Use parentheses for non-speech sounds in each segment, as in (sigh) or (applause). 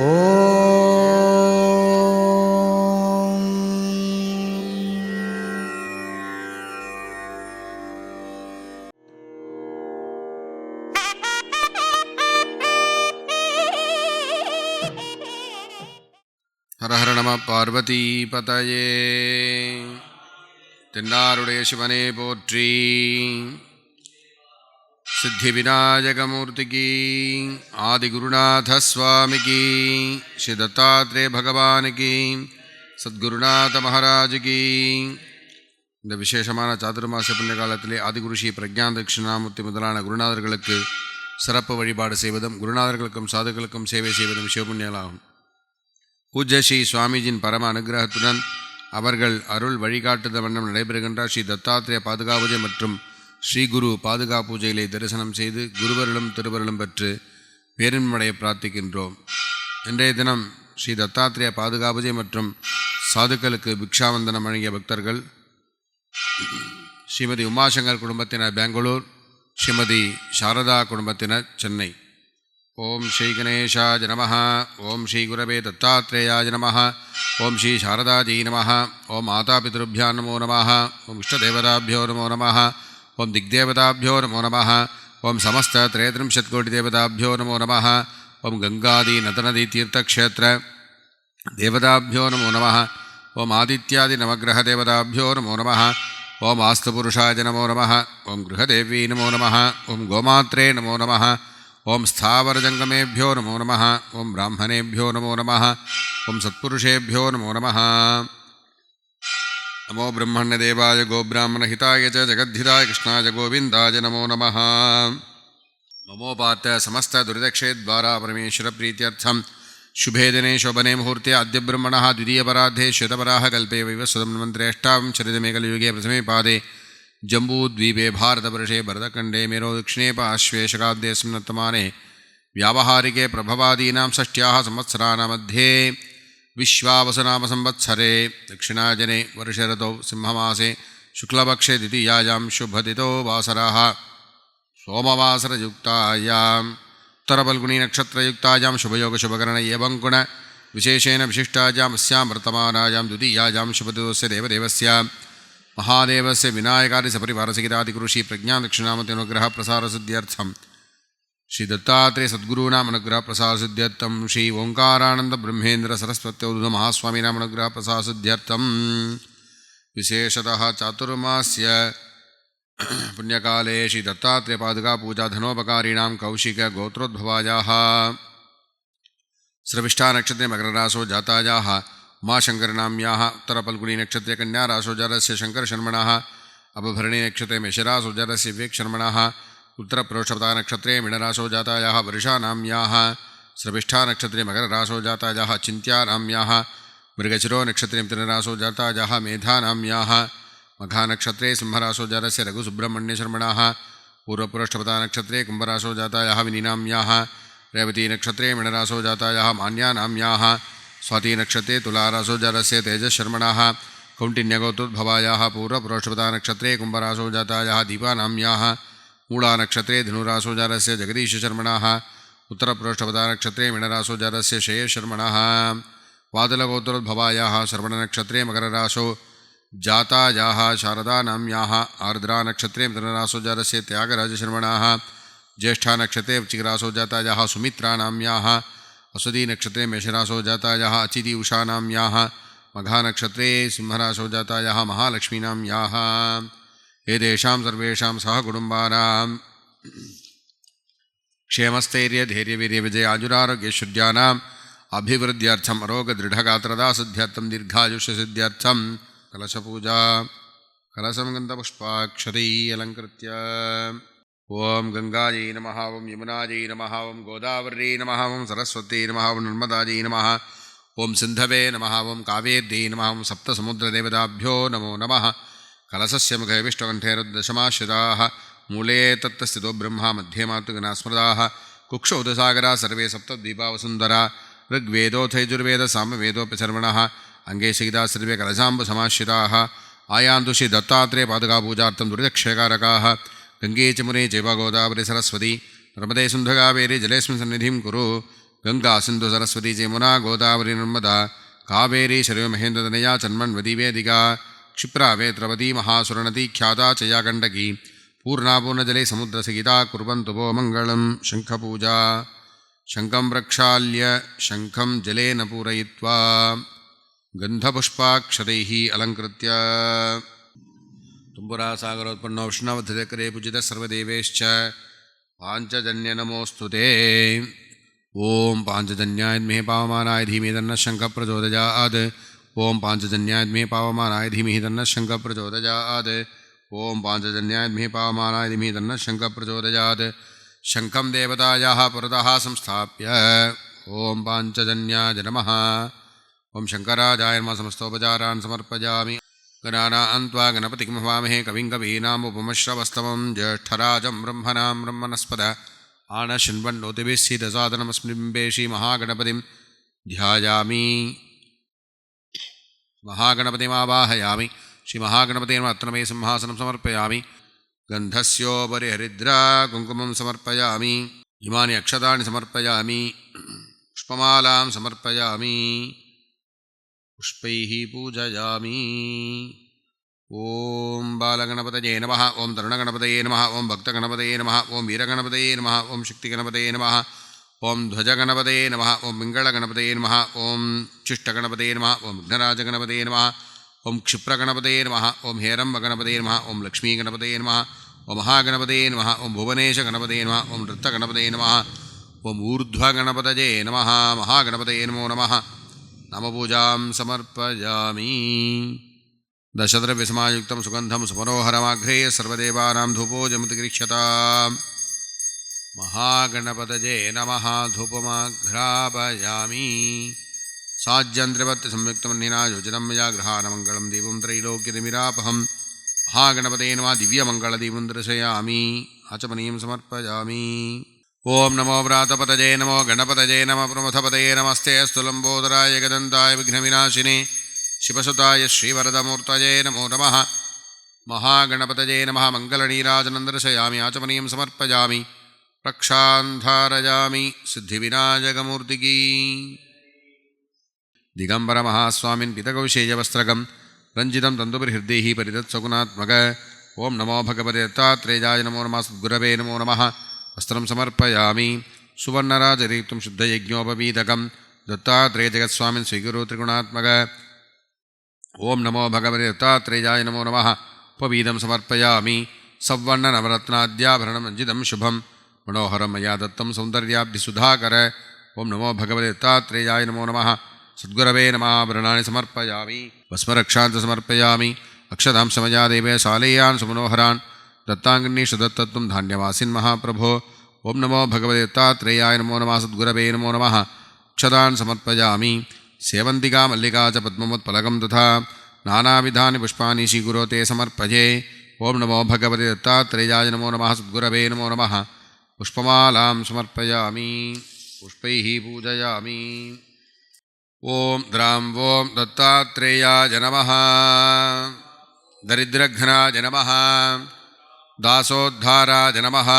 ஹரஹர நம பார்வதி பதயே. தென்னாருடைய சிவனே போற்றி. சித்தி விநாயகமூர்த்திக்கு ஆதிகுருநாத சுவாமிக்கு ஸ்ரீ தத்தாத்ரே பகவானுக்கு சத்குருநாத மகாராஜுக்கு இந்த விசேஷமான சாதுர்மாச புண்ணிய காலத்திலே ஆதிகுரு ஸ்ரீ பிரஜான தட்சிணாமூர்த்தி முதலான குருநாதர்களுக்கு சிறப்பு வழிபாடு செய்வதும் குருநாதர்களுக்கும் சாதுக்களுக்கும் சேவை செய்வதும் சிவபுண்ணியலாகும். பூஜ்ய ஸ்ரீ சுவாமிஜியின் பரம அனுகிரகத்துடன் அவர்கள் அருள் வழிகாட்டுத வண்ணம் நடைபெறுகின்ற ஸ்ரீ தத்தாத்திரேய பாதுகா மற்றும் ஸ்ரீ குரு பாதுகா பூஜைகளை தரிசனம் செய்து குருவருளும் திருவருளும் பெற்று பேரின்மடைய பிரார்த்திக்கின்றோம். இன்றைய தினம் ஸ்ரீ தத்தாத்திரேய பாதுகா பூஜை மற்றும் சாதுக்களுக்கு பிக்ஷாவந்தனம் வழங்கிய பக்தர்கள் ஸ்ரீமதி உமாசங்கர் குடும்பத்தினர் பெங்களூர் ஸ்ரீமதி சாரதா குடும்பத்தினர் சென்னை. ஓம் ஸ்ரீ கணேஷா நம ஓம் ஸ்ரீ குரவே தத்தாத்ரேயா நம ஓம் ஸ்ரீ சாரதாஜி நம ஓம் மாதாபிதృభ్యా நமோ நம ஓம் இஷ்டதேவதாபியோ நமோ நம ஓம் திக்தேவதாபியோ நமோ நம ஓம் சமஸ்திரேத்ரிம்ஷத்கோடி தேவதாபியோ நமோ நம ஓம் கங்காதி நதநதி தீர்த்தக்ஷேத்திர தேவதாபியோ நமோ நம ஓம் ஆதித்யாதி நவகிரக தேவதாபியோ நமோ நம ஓம் ஆஸ்துபுருஷாஜ நமோ நம ஓம் கிருஹதேவி நமோ நம ஓம் கோமாத்ரே நமோ நம ஓம் ஸ்தாவரஜங்கமேபியோ நமோ நம ஓம் பிராமணேபியோ நமோ நம ஓம் சத்புருஷேபியோ நமோ நம नमो ब्रह्मण्यदेवाय गोब्राह्मणहिताय च जगद्धिताय कृष्णाय गोविन्दाय नमो नमः। ममोपात समस्तदुरिदक्षेद्वारा परमेश्वरप्रीत्यर्थं शुभे दिने शोभने मुहूर्ते अद्य ब्रह्मणः द्वितीयपराधे श्वेतपराः कल्पे वैवस्वतं मन्त्रेष्टाविंशतितमे कलियुगे प्रथमे पादे जम्बूद्वीपे भारतवर्षे भरतखण्डे मेरो दक्षिणे पाश्वेशकाद्येऽस्मिन् वर्तमाने व्यावहारिके प्रभवादीनां षष्ट्याः संवत्सराणां मध्ये विश्वावसनामसंवत्सरे दक्षिणाजने वर्षरतौ सिंहमासे, शुक्लपक्षे, द्वितीयायां वासराः, सोमवासरयुक्तायाम् उत्तरफल्गुणीनक्षत्रयुक्तायां शुभयोगशुभकरण एवं गुण विशेषेण विशिष्टायाम् अस्यां वर्तमानायां द्वितीयायां, शुभदिवस्य देवदेवस्य, महादेवस्य विनायकादिसपरिवारसहितादिगुरुषि श्री दत्तात्रेय सद्गुरूणाम अनुग्रह प्रसाद सिद्ध्यर्थम श्री ओंकारानंद ब्रह्मेन्द्र सरस्वत्योद महास्वामीनाम अनुग्रह प्रसाद सिद्ध्यर्थम विशेषतः चातुर्मास्य पुण्यकाले श्री दत्तात्रेय पादुका पूजा धनोपकारीणाम कौशिक गोत्रोद्भवाजाः स्रविष्ठा मकर मकररासो जाताजाः मा शङ्करनाम्याः उत्तरपल्गुणी नक्षत्रे कन्यारासो जरस्य शङ्करशर्मणः अपभरणी नक्षत्रे मेषरासो जरस्य विवेक शर्मणः उत्तरप्रोषपतानक्षत्रे मिणरासो जातायाः वर्षानाम्याः स्रविष्ठानक्षत्रे मकररासो जातायाः चिन्त्यानाम्याः मृगशिरो नक्षत्रे मिथुनरासो जातायाः मेधानाम्याः, मघानक्षत्रे सिंहरासो जातस्य रघुसुब्रह्मण्यशर्मणः पूर्वपुरोष्ठपतानक्षत्रे कुम्भरासो जातायाः विनीनाम्याः, रेवतीनक्षत्रे मिणरासो जातायाः मान्यानाम्याः, स्वातीनक्षत्रे तुलारासो जातस्य तेजशर्मणः कौण्टिन्यगोत्रोद्भवायाः पूर्वपुरोष्ठपतानक्षत्रे कुम्भरासो जातायाः दीपानाम्याः ऊळानक्षत्रे धनुरासोजारस्य जगदीशशर्मणः, उत्तरप्रोष्ठपदानक्षत्रे मिणरासोजारस्य ज्येष्ठा नक्षत्रे श्रवणनक्षत्रे मकररासो सुमित्रा शारदानाम्याः आर्द्रानक्षत्रे नक्षत्रे मेषरासो ज्येष्ठानक्षत्रे अचिदी उषा असुदीनक्षत्रे मघा नक्षत्रे सिंहरासो मघानक्षत्रे महालक्ष्मी महालक्ष्मीनाम्याः। एतेषां सर्वेषां सहकुटुम्बानां क्षेमस्थैर्यधैर्यवीर्यविजयाजुरारोग्यशुद्ध्यानाम्, अभिवृद्ध्यर्थम् अरोगदृढगात्रदासिद्ध्यर्थं दीर्घायुष्यसिद्ध्यर्थं कलशपूजा, कलशं गन्धपुष्पाक्षरै अलङ्कृत्य। ॐ गङ्गायै नमः, ॐ यमुनायै नमः, ॐ गोदावर्यै नमः, ॐ सरस्वत्यै नमः, ॐ नर्मदायै नमः, ॐ सिन्धवे नमः, ॐ कावेर्यै नमः, ॐ सप्तसमुद्रदेवताभ्यो नमो नमः। कलशस्य मुखविष्टकण्ठेरुद्दशमाश्रिताः मूले तत्तस्थितो ब्रह्मा, मध्ये मातृगणास्मृताः कुक्षौ दसागरा, सर्वे सप्तद्वीपावसुन्दरा ऋग्वेदोथैजुर्वेदसामवेदोऽपि सर्वणः। अङ्गे सहिता सर्वे कलशाम्बुसमाश्रिताः आयान्तु श्री दत्तात्रेय पादुकापूजार्थं दुरिदक्षयकारकाः गङ्गे च मुने चैव गोदावरी सरस्वती। नर्मदे सुन्धगावेरि जलेऽस्मिन् सन्निधिं कुरु। गङ्गा सिन्धु सरस्वती जमुना, गोदावरी नर्मदा। कावेरी शरयो महेन्द्रतनया चन्मन्वती वेदिका क्षिप्रा वेत्रवती महासुरनदी ख्याता च या गण्डकी पूर्णापूर्णजले समुद्रसहिता कुर्वन्तु वो मङ्गलं शङ्खपूजा शङ्खं प्रक्षाल्य शङ्खं जलेन पूरयित्वा गन्धपुष्पाक्षतैः अलङ्कृत्य तुम्बुरासागरोत्पन्नो विष्णवधकरे पूजितः सर्वदेवेश्च पाञ्चजन्य नमोऽस्तु ते ॐ पाञ्चजन्यायद्महे पावमानाय धीमहि तन्नः शङ्खः ओम पांचजन्याद्मे पावमानाय धीमहि तन्न शंख प्रचोदयाद ओम पांचजन्याद्मे पावमानाय धीमहि तन्न शंख प्रचोदयाद शंखम देवताया पुरतः संस्थाप्य। ओम पांचजनयाय नम। ओम शंकराजाय समस्तोपचारा समस्तोपचारान् समर्पयामि। गणानान्त्वा गणपतिं हवामहे कविं कवीनाम् ज्येष्ठराज ज्येष्ठराजं ब्रह्मणां आन आनशृण्वन्नोतिभिः सीदसादनमस्मिम्बेषि महागणपतिं महागणपतिमावाहयामि श्रीमहागणपतिर्मत्रमे सिंहासनं समर्पयामि गन्धस्योपरि हरिद्रा कुङ्कुमं समर्पयामि इमानि अक्षतानि समर्पयामि पुष्पमालां समर्पयामि पुष्पैः पूजयामि ॐ बालगणपतये नमः ॐ तरुणगणपतये नमः ॐ भक्तगणपतये नमः ॐ वीरगणपतये नमः ॐ शक्तिगणपतये नमः ॐ ध्वजगणपतये नमः ॐ पिङ्गळगणपतये नमः ॐ चिष्टगणपतये नमः ॐ विघ्नराजगणपतये नमः ॐ क्षिप्रगणपतये नमः ॐ हेरम्बगणपतये नमः ॐ लक्ष्मीगणपतये नमः ॐ महागणपतये नमः ॐ भुवनेशगणपतये नमः ॐ नृत्तगणपतये नमः ॐ ऊर्ध्वगणपतये नमः महागणपतये नमो नमः नामपूजां समर्पयामि दशद्रव्यसमायुक्तं सुगन्धं सुमनोहरमाघ्रे सर्वदेवानां धूपोजमुतिगृह्यताम् महागणपतये नमः धूपमाघ्रापयामि साज्यन्त्रिवत्संयुक्तमन्निनायोजनं मया गृहानमङ्गलं दीपं त्रैलोक्यतिमिरापहं महागणपते नमः दिव्यमङ्गलदीपं दर्शयामि आचमनीयं समर्पयामि ॐ नमो व्रातपतये नमो गणपतये नमः प्रमथपतये नमस्ते अस्तु लम्बोदराय गदन्ताय विघ्नविनाशिने शिवसुताय श्रीवरदमूर्तये नमो नमः महागणपतये नमः मङ्गलनीराजनं दर्शयामि आचमनीयं समर्पयामि ரக்ஷாந்தாரஜாமி சித்திவிநாயகமூர்த்திகீ திகம்பரமகாஸ்வாமின் பிதகௌசேயவஸ்திரகம் ரஞ்சிதம் தந்துபிர்ஹிருதேஹி பரிதத் சகுனாத்மக ஓம் நமோ பகவதி தத்தாத்ரேஜாய நமோ நம சத்குரவே நமோ நம வஸ்திரம் சமர்ப்பயாமி சுவர்ணராஜரீப்தும் சுத்தயஜோபவீதகம் தத்தாத்ரேஜகஸ்வாமின் ஸ்வீகுரு திரிகுணாத்மக ஓம் நமோ பகவதி தத்தாத்ரேஜாய நமோ நம உபவீதம் சமர்ப்பயாமி சவ்வர்ண நவரத்னாத்யாபரணம் ரஞ்சிதம் சுபம் मया दत्तं सौन्दर्याब्धिसुधाकर ॐ नमो भगवते दत्तात्रेयाय नमो नमः। सद्गुरवे नमः। वरणानि समर्पयामि। भस्मरक्षान्त समर्पयामि। अक्षतां समया देवे शालेयान् सुमनोहरान्। दत्ताङ्गनीषु दत्तत्वं धान्यवासिन् महाप्रभो। ॐ नमो भगवते दत्तात्रेयाय नमो नमः। सद्गुरवे नमो नमः। अक्षतान् समर्पयामि। सेवन्तिका मल्लिका च पद्ममुत्पलकं तथा नानाविधानि पुष्पाणि श्रीगुरो ते समर्पये। ॐ नमो भगवते दत्तात्रेयाय नमो नमः। सद्गुरवे नमो नमः। पुष्पमालां समर्पयामि, पुष्पैः पूजयामि। ॐ द्रां ॐ दत्तात्रेयाय नमः, दरिद्रघ्नाय नमः, दासोद्धाराय नमः,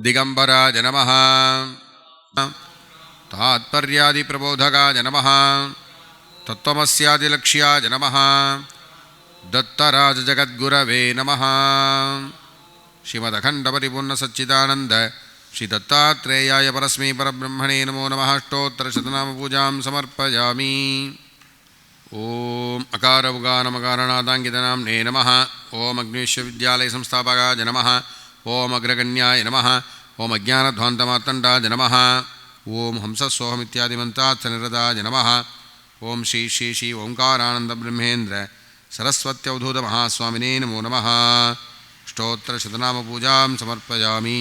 दिगम्बराय नमः, तात्पर्यादिप्रबोधकाय नमः, तत्त्वमस्यादिलक्ष्याय नमः, दत्तराजजगद्गुरवे नमः। श्रीमदखण्डपरिपूर्णसच्चिदानन्द श्रीदत्तात्रेयाय परस्मै परब्रह्मणे नमो नमः अष्टोत्तरशतनामपूजां समर्पयामि ॐ अकारमुगानमकारणादाङ्गितनाम्ने नमः ॐ अग्निविश्वविद्यालयसंस्थापकाय नमः ॐ अग्रगण्याय नमः ॐ अज्ञानध्वान्तमार्तण्डाय नमः ॐ हंसस्वोहमित्यादिमन्त्रात्सनिरदाय नमः ॐ श्री श्री श्री ओङ्कारानन्दब्रह्मेन्द्र सरस्वत्यवधूतमहास्वामिने नमो नमः अष्टोत्तरशतनामपूजां समर्पयामि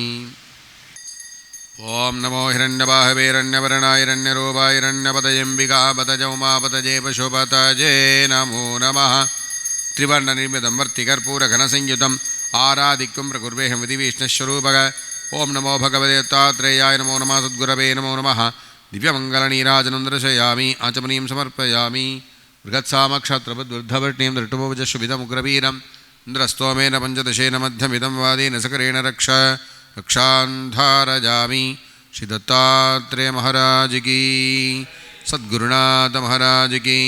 ॐ नमो हिरण्यबाहवेरण्यवरणायरण्यरूपायरण्यपतयम्बिकापतजौमापतजे पशुपतजे नमो नमः त्रिवर्णनिर्मितं वर्तिकर्पूरघनसंयुतम् आराधिक्यं प्रकुर्वेहं विधिविष्णुस्वरूपक ॐ नमो भगवते दत्तात्रेयाय नमो नमः सद्गुरवे नमो नमः दिव्यमङ्गलनीराजनं दर्शयामि आचमनीं समर्पयामि बृहत्सामक्षत्रबुद्धवर्णीं दृष्टुपवजशुभिदमुग्रवीरं इन्द्रस्तोमेन पञ्चदशेन मध्यमिदं वादेन सकरेण रक्ष। रक्षान्धारयामि श्री दत्तात्रेय महाराज की। सद्गुरुनाथ महाराज की।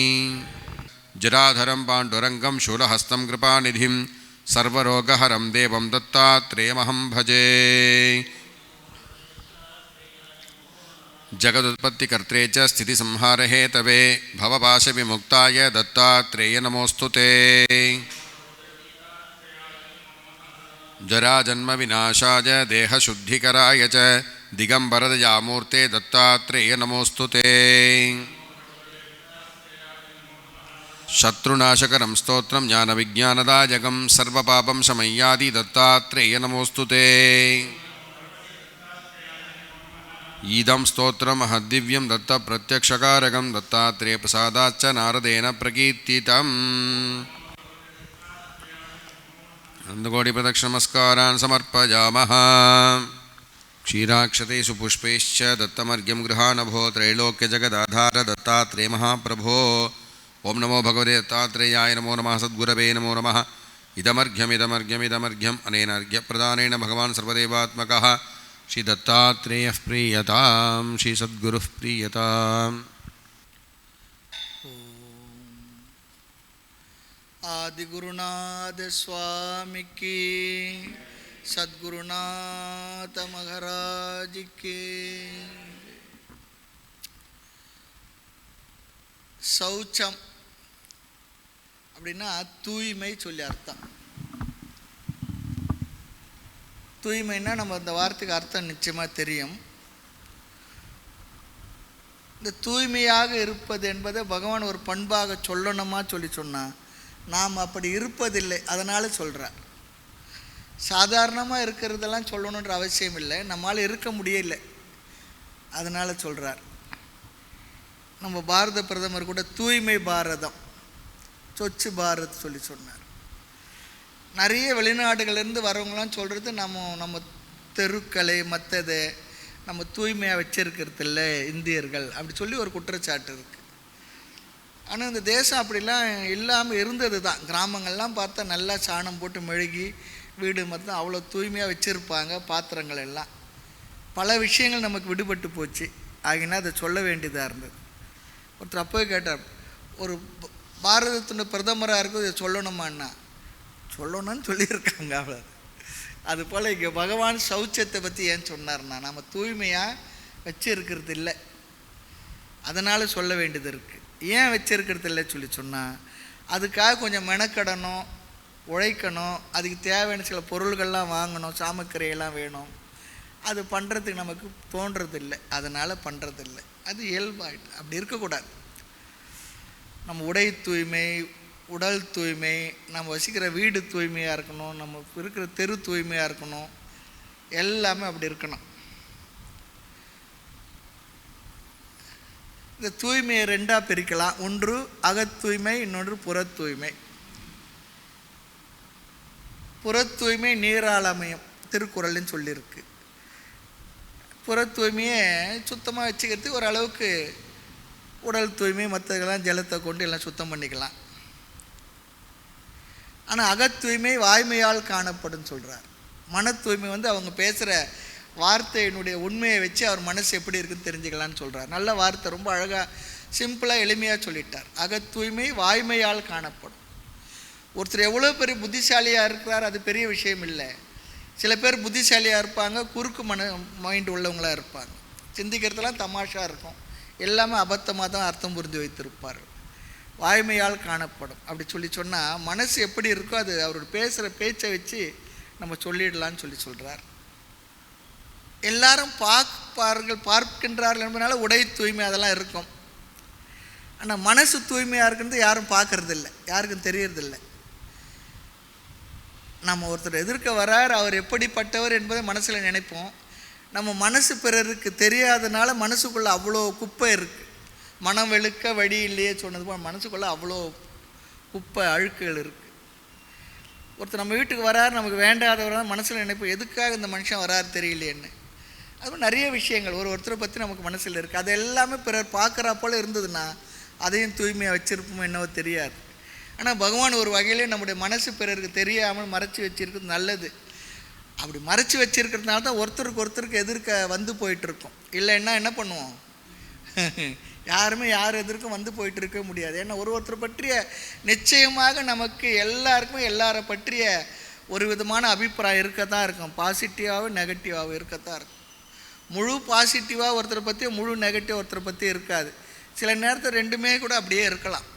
जराधरं पाण्डुरङ्गं शूलहस्तं कृपानिधिं। सर्वरोगहरं देवं दत्तात्रेयमहं भजे। जगदुत्पत्तिकर्त्रे च स्थितिसंहारहेतवे भवपाशविमुक्ताय दत्तात्रेय नमोऽस्तु जराजन्मविनाशाय देहशुद्धिकराय च। दिगम्बरदयामूर्ते दत्तात्रेय नमोऽस्तु ते। शत्रुनाशकरं स्तोत्रं ज्ञानविज्ञानदायकं, सर्वपापं शमय्यादि दत्तात्रेय नमोऽस्तु ते। ईदं स्तोत्रं महद्दिव्यं दत्तप्रत्यक्षकारकं, दत्तात्रेयप्रसादाच्च नारदेन प्रकीर्तितम्। नन्दकोटिप्रदक्षिणमस्कारान् समर्पयामः। क्षीराक्षतेषु पुष्पैश्च दत्तमर्घ्यं गृहानभो त्रैलोक्यजगदाधार दत्तात्रेयमहाप्रभो ॐ नमो भगवते दत्तात्रेयाय नमो नमः, सद्गुरवे नमो नमः। इदमर्घ्यमिदमर्घ्यमिदमर्घ्यम् अनेन अर्घ्यप्रदानेन भगवान् सर्वदेवात्मकः। प्रीयतां श्रीसद्गुरुः प्रीयताम्। ஆதிகுருநாத சுவாமிக்கு சத்குருநாத மகராஜிக்கு. சௌச்சம் அப்படின்னா தூய்மை சொல்லி அர்த்தம். தூய்மைன்னா நம்ம இந்த வார்த்தைக்கு அர்த்தம் நிச்சயமாக தெரியும். இந்த தூய்மையாக இருப்பது என்பதை பகவான் ஒரு பண்பாக சொல்லணுமா சொல்லி சொன்னான் நாம் அப்படி இருப்பதில்லை. அதனால் சொல்கிறார் சாதாரணமாக இருக்கிறதெல்லாம் சொல்லணுன்ற அவசியம் இல்லை. நம்மால் இருக்க முடியல. அதனால் சொல்கிறார் நம்ம பாரத பிரதமர் கூட தூய்மை பாரதம் சொச்சு பாரத் சொல்லி சொன்னார். நிறைய வெளிநாடுகள்லேருந்து வரவங்களாம் சொல்கிறது நம்ம நம்ம தெருக்களை மற்றது நம்ம தூய்மையாக வச்சுருக்கிறது இல்லை இந்தியர்கள். அப்படி சொல்லி ஒரு குற்றச்சாட்டு இருக்குது ஆனால் இந்த தேசம் அப்படிலாம் இல்லாமல் இருந்தது தான் கிராமங்கள்லாம் பார்த்தா நல்லா சாணம் போட்டு மெழுகி வீடு மொத்தம் அவ்வளோ தூய்மையாக வச்சுருப்பாங்க பாத்திரங்கள் எல்லாம். பல விஷயங்கள் நமக்கு விடுபட்டு போச்சு. ஆகினா அதை சொல்ல வேண்டியதாக இருந்தது. ஒருத்தர் அப்போவே கேட்டார் ஒரு ப- பாரதத்தின பிரதமராக இருக்கும் இதை சொல்லணுமான்னா சொல்லணும்னு சொல்லியிருக்காங்க அவ்வளோ. அது போல் இங்கே பகவான் சௌச்சத்தை பற்றி ஏன் சொன்னார்னா நம்ம தூய்மையாக வச்சிருக்கிறது இல்லை. அதனால் சொல்ல வேண்டியது இருக்குது ஏன் வச்சிருக்கிறது இல்லை சொல்லி சொன்னால் அதுக்காக கொஞ்சம் மெனக்கடணும் உழைக்கணும் அதுக்கு தேவையான சில பொருள்கள்லாம் வாங்கணும் சாமக்கிரையெல்லாம் வேணும். அது பண்ணுறதுக்கு நமக்கு தோன்றதில்லை. அதனால் பண்ணுறதில்லை அது இயல்பாகிட்டு அப்படி இருக்கக்கூடாது. நம்ம உடை தூய்மை உடல் தூய்மை நம்ம வசிக்கிற வீடு தூய்மையாக இருக்கணும் நம்ம இருக்கிற தெரு தூய்மையாக இருக்கணும் எல்லாமே அப்படி இருக்கணும். இந்த தூய்மையை ரெண்டாக பிரிக்கலாம். ஒன்று அகத் தூய்மை இன்னொன்று புற தூய்மை. புற தூய்மை நீராளமயம் திருக்குறள்னு சொல்லியிருக்கு புற தூய்மையை சுத்தமாக வச்சுக்கிறதுக்கு ஓரளவுக்கு உடல் தூய்மை மற்றதெல்லாம் ஜலத்தை கொண்டு எல்லாம் சுத்தம் பண்ணிக்கலாம். ஆனால் அகத் தூய்மை வாய்மையால் காணப்படும் சொல்கிறார் மன தூய்மை வந்து அவங்க பேசுகிற வார்த்தையினுடைய உண்மையை வச்சு அவர் மனசு எப்படி இருக்குன்னு தெரிஞ்சுக்கலாம்னு சொல்கிறார் நல்ல வார்த்தை ரொம்ப அழகாக சிம்பிளாக எளிமையாக சொல்லிட்டார். அகத் தூய்மை வாய்மையால் காணப்படும். ஒருத்தர் எவ்வளோ பெரிய புத்திசாலியாக இருக்கிறார் அது பெரிய விஷயம் இல்லை. சில பேர் புத்திசாலியாக இருப்பாங்க குறுக்கு மன மைண்ட் உள்ளவங்களாக இருப்பாங்க. சிந்திக்கிறதுலாம் தமாஷாக இருக்கும். எல்லாமே அபத்தமாக தான் அர்த்தம் புரிஞ்சு வைத்திருப்பார் வாய்மையால் காணப்படும். அப்படி சொல்லி சொன்னால் மனசு எப்படி இருக்கோ அது அவர் பேசுகிற பேச்சை வச்சு நம்ம சொல்லிடலான்னு சொல்லி சொல்கிறார் எல்லாரும் பார்ப்பார்கள் பார்க்கின்றார்கள் என்பதனால உடை தூய்மை அதெல்லாம் இருக்கும். ஆனால் மனசு தூய்மையாக இருக்குன்னு யாரும் பார்க்கறதில்ல. யாருக்கும் தெரியறதில்ல. நம்ம ஒருத்தர் எதிர்க்க வரார் அவர் எப்படிப்பட்டவர் என்பதை மனசில் நினைப்போம். நம்ம மனசு பிறருக்கு தெரியாதனால மனசுக்குள்ளே அவ்வளோ குப்பை இருக்குது மனம் வெளுக்க வழி இல்லையே சொன்னது போல் மனசுக்குள்ளே அவ்வளோ குப்பை அழுக்குகள் இருக்குது ஒருத்தர் நம்ம வீட்டுக்கு வரார் நமக்கு வேண்டாதவர் மனசில் நினைப்போம் எதுக்காக இந்த மனுஷன் வரார் தெரியலையேன்னு? அது மாதிரி நிறைய விஷயங்கள். ஒரு ஒருத்தரை பற்றி நமக்கு மனசில் இருக்குது அது எல்லாமே பிறர் பார்க்குறா போல் இருந்ததுன்னா அதையும் தூய்மையாக வச்சுருப்போம் என்னவோ தெரியாது. ஆனால் பகவான் ஒரு வகையிலே நம்முடைய மனசு பிறருக்கு தெரியாமல் மறைச்சி வச்சுருக்கிறது நல்லது. அப்படி மறைச்சி வச்சுருக்கிறதுனால தான் ஒருத்தருக்கு ஒருத்தருக்கு எதிர்க்க வந்து போயிட்டுருக்கோம். இல்லைன்னா என்ன பண்ணுவோம்? (laughs) யாருமே யார் எதிர்க்கும் வந்து போயிட்டு இருக்க முடியாது. ஏன்னா ஒரு ஒருத்தர் பற்றிய நிச்சயமாக நமக்கு எல்லாருக்குமே எல்லாரை பற்றிய ஒரு விதமான அபிப்பிராயம் இருக்க தான் இருக்கும் பாசிட்டிவாகவும் நெகட்டிவாகவும் இருக்கத்தான் இருக்கும். முழு பாசிட்டிவாக ஒருத்தரை பற்றி முழு நெகட்டிவ் ஒருத்தரை பற்றி இருக்காது. சில நேரத்தில் ரெண்டுமே கூட அப்படியே இருக்கலாம்.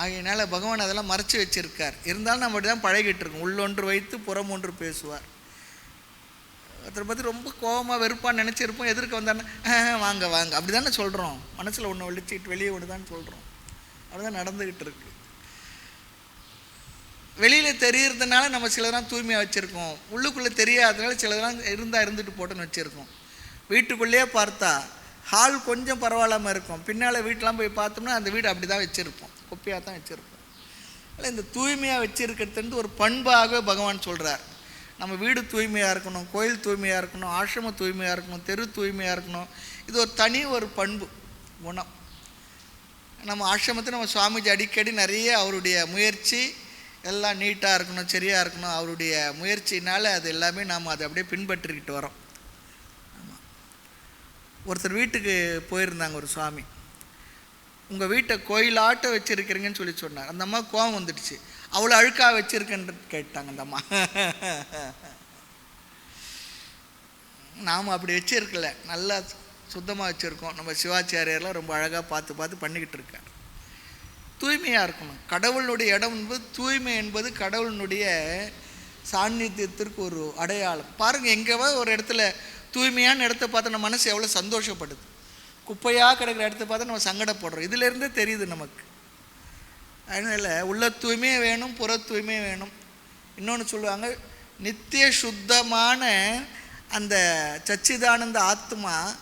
ஆகையினால பகவான் அதெல்லாம் மறைச்சி வச்சிருக்கார். இருந்தாலும் நம்ம அப்படி தான் பழகிட்டு இருக்கோம். உள்ளொன்று வைத்து புறம் ஒன்று பேசுவார். ஒருத்தரை பற்றி ரொம்ப கோபமாக வெறுப்பாக நினச்சிருப்போம். எதிர்க்க வந்தாருன்னா வாங்க வாங்க. அப்படி தானே சொல்கிறோம் மனசில் ஒன்று ஒழிச்சிட்டு வெளியே ஒன்று தான் சொல்கிறோம் அப்படிதான் நடந்துக்கிட்டு இருக்கு. வெளியில் தெரியறதுனால நம்ம சிலதெல்லாம் தூய்மையாக வச்சுருக்கோம். உள்ளுக்குள்ளே தெரியாததுனால சிலதெல்லாம் இருந்தால் இருந்துட்டு போட்டுன்னு வச்சுருக்கோம். வீட்டுக்குள்ளேயே பார்த்தா ஹால் கொஞ்சம் பரவாயில்லாமல் இருக்கும். பின்னால் வீட்டெலாம் போய் பார்த்தோம்னா அந்த வீடு அப்படி தான் வச்சுருப்போம். குப்பையாக தான் வச்சுருப்போம். அதில் இந்த தூய்மையாக வச்சுருக்கிறது ஒரு பண்பாக பகவான் சொல்கிறார் நம்ம வீடு தூய்மையாக இருக்கணும் கோயில் தூய்மையாக இருக்கணும் ஆசிரம தூய்மையாக இருக்கணும் தெரு தூய்மையாக இருக்கணும். இது ஒரு தனி ஒரு பண்பு குணம். நம்ம ஆசிரமத்தை நம்ம சுவாமிஜி அடிக்கடி நிறைய அவருடைய முயற்சி எல்லாம் நீட்டாக இருக்கணும் சரியாக இருக்கணும். அவருடைய முயற்சினால் அது எல்லாமே நாம் அதை அப்படியே பின்பற்றிக்கிட்டு வரோம் ஆமாம் ஒருத்தர் வீட்டுக்கு போயிருந்தாங்க ஒரு சுவாமி. உங்கள் வீட்டை கோயிலாட்ட வச்சுருக்கிறீங்கன்னு சொல்லி சொன்னார். அந்த அம்மா கோவம் வந்துடுச்சு. அவ்வளோ அழுக்காக வச்சுருக்கேன்னு கேட்டாங்க அந்த அம்மா. நாம் அப்படி வச்சுருக்கல. நல்லா சுத்தமாக வச்சுருக்கோம். நம்ம சிவாச்சாரியர்லாம் ரொம்ப அழகாக பார்த்து பார்த்து பண்ணிக்கிட்டு இருக்கார். தூய்மையாக இருக்கணும். கடவுளுடைய இடம் என்பது தூய்மை என்பது கடவுளினுடைய சாநித்தியத்திற்கு ஒரு அடையாளம். பாருங்கள் எங்கேவா ஒரு இடத்துல தூய்மையான இடத்த பார்த்தா நம்ம மனசு எவ்வளோ சந்தோஷப்படுது. குப்பையாக கிடக்கிற இடத்த பார்த்தா நம்ம சங்கடப்படுறோம். இதிலேருந்தே தெரியுது நமக்கு. அதனால் உள்ள தூய்மையே வேணும் புற தூய்மையே வேணும். இன்னொன்று சொல்லுவாங்க நித்திய சுத்தமான அந்த சச்சிதானந்த ஆத்மா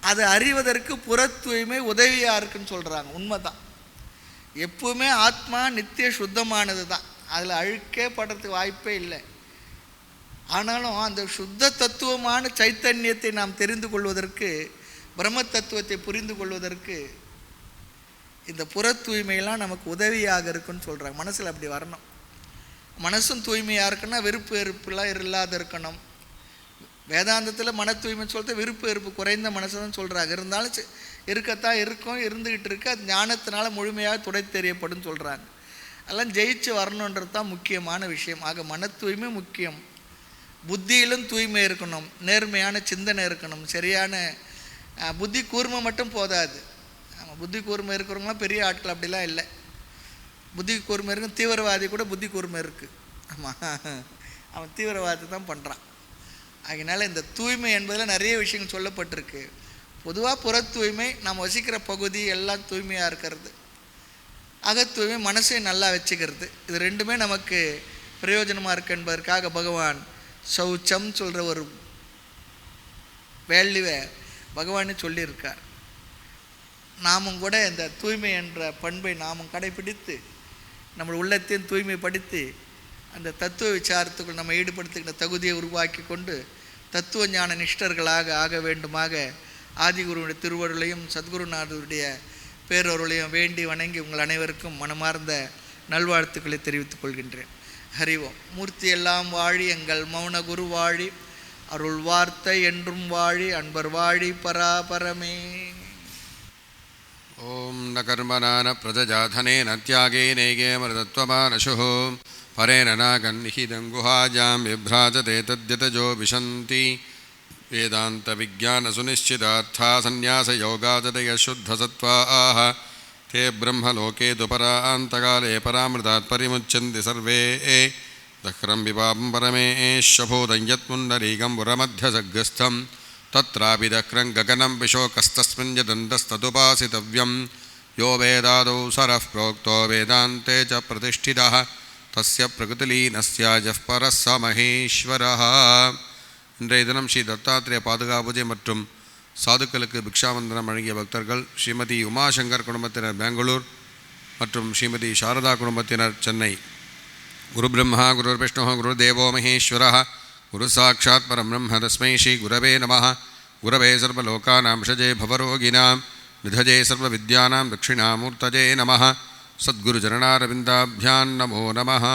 அதை அறிவதற்கு புற தூய்மை உதவியாக இருக்குன்னு சொல்கிறாங்க உண்மைதான். எப்பவுமே ஆத்மா நித்திய சுத்தமானது தான் அதில் அழுக்கே படுறதுக்கு வாய்ப்பே இல்லை. ஆனாலும் அந்த சுத்த தத்துவமான சைத்தன்யத்தை நாம் தெரிந்து கொள்வதற்கு பிரம்ம தத்துவத்தை புரிந்து கொள்வதற்கு இந்த புற தூய்மையெல்லாம் நமக்கு உதவியாக இருக்குன்னு சொல்கிறாங்க மனசில் அப்படி வரணும். மனசும் தூய்மையாக இருக்குன்னா விருப்பு வெறுப்புலாம் இல்லாத இருக்கணும். வேதாந்தத்தில் மன தூய்மைன்னு சொல்லிட்டு விருப்பு வெறுப்பு குறைந்த மனசு தான் சொல்கிறாங்க இருந்தாலும் இருக்கத்தான் இருக்கும் இருந்துக்கிட்டு இருக்கு. அது ஞானத்தினால முழுமையாக துடை தெரியப்படும் சொல்கிறாங்க அதெல்லாம் ஜெயிச்சு வரணுன்றது தான் முக்கியமான விஷயம். ஆக மன தூய்மை முக்கியம். புத்தியிலும் தூய்மை இருக்கணும். நேர்மையான சிந்தனை இருக்கணும். சரியான புத்தி கூர்மை மட்டும் போதாது. ஆமாம் புத்தி கூர்மை இருக்கிறவங்களாம் பெரிய ஆட்கள் அப்படிலாம் இல்லை. புத்தி கூர்மை இருக்கும் தீவிரவாதி கூட புத்தி கூர்மை இருக்குது ஆமாம் அவன் தீவிரவாதத்தை தான் பண்ணுறான் அதனால் இந்த தூய்மை என்பதில் நிறைய விஷயங்கள் சொல்லப்பட்டிருக்கு. பொதுவாக புற தூய்மை நாம் வசிக்கிற பகுதி எல்லாம் தூய்மையாக இருக்கிறது. அகத்தூய்மை மனசை நல்லா வச்சுக்கிறது. இது ரெண்டுமே நமக்கு பிரயோஜனமாக இருக்கு என்பதற்காக பகவான் சௌச்சம் சொல்கிற ஒரு வேல்யூவை பகவானே சொல்லியிருக்கார். நாமும் கூட இந்த தூய்மை என்ற பண்பை நாமும் கடைபிடித்து நம்ம உள்ளத்தையும் தூய்மைப்படுத்தி அந்த தத்துவ விசாரத்துக்குள் நம்ம ஈடுபடுத்துகின்ற தகுதியை உருவாக்கி கொண்டு தத்துவ ஞான நிஷ்டர்களாக ஆக வேண்டுமாக ஆதிகுருவுடைய திருவருளையும் சத்குருநாதருடைய பேரொருளையும் வேண்டி வணங்கி உங்கள் அனைவருக்கும் மனமார்ந்த நல்வாழ்த்துக்களை தெரிவித்துக் கொள்கின்றேன். ஹரிவோம் மூர்த்தி எல்லாம் வாழி எங்கள் மௌன குரு வாழி அருள் வார்த்தை என்றும் வாழி அன்பர் வாழி பராபரமே. ஓம் ந கர்மனான பிரதஜாதனே நத்தியாகே நெய்கே மருதத்வமானசு பரேரணாகன்னிஹிதங்குஹாஜாம் விப்ராஜதே தத்யதஜோ விஷந்தி वेदान्तविज्ञानसुनिश्चितार्था सन्न्यासयोगाददयः आह ते ब्रह्मलोके तु परान्तकाले परामृतात् परिमुच्यन्ति सर्वे। दह्रं विपापं परमेश्वभूतं यत्पुण्डरीकं पुरमध्यसग्रस्थं तत्रापि दह्रं गगनं विशोकस्तस्मिन् यदन्तस्तदुपासितव्यं यो वेदादौ सरः प्रोक्तो वेदान्ते च प्रतिष्ठितः। तस्य प्रकृतिलीनस्याजः परः स महेश्वरः। இன்றைய தினம் ஸ்ரீ தத்தாத்திரேய பாதுகா பூஜை மற்றும் சாதுக்களுக்கு பிக்ஷாவந்தனம் வழங்கிய பக்தர்கள் ஸ்ரீமதி உமாசங்கர் குடும்பத்தினர் பெங்களூர் மற்றும் ஸ்ரீமதி சாரதா குடும்பத்தினர் சென்னை. குரு பிரம்மா குரு விஷ்ணு குரு தேவோ மகேஸ்வர குரு சாட்சாத் பரம் தஸ்மை ஸ்ரீ குரவே நம. குரவே சர்வலோகானாம் ஷஜே பவரோகிணாம் நிதஜே சர்வவித்யானாம் தட்சிணாமூர்த்தஜே நம. சத்குருச்சரணாரவிந்தாபியான் நமோ நமः.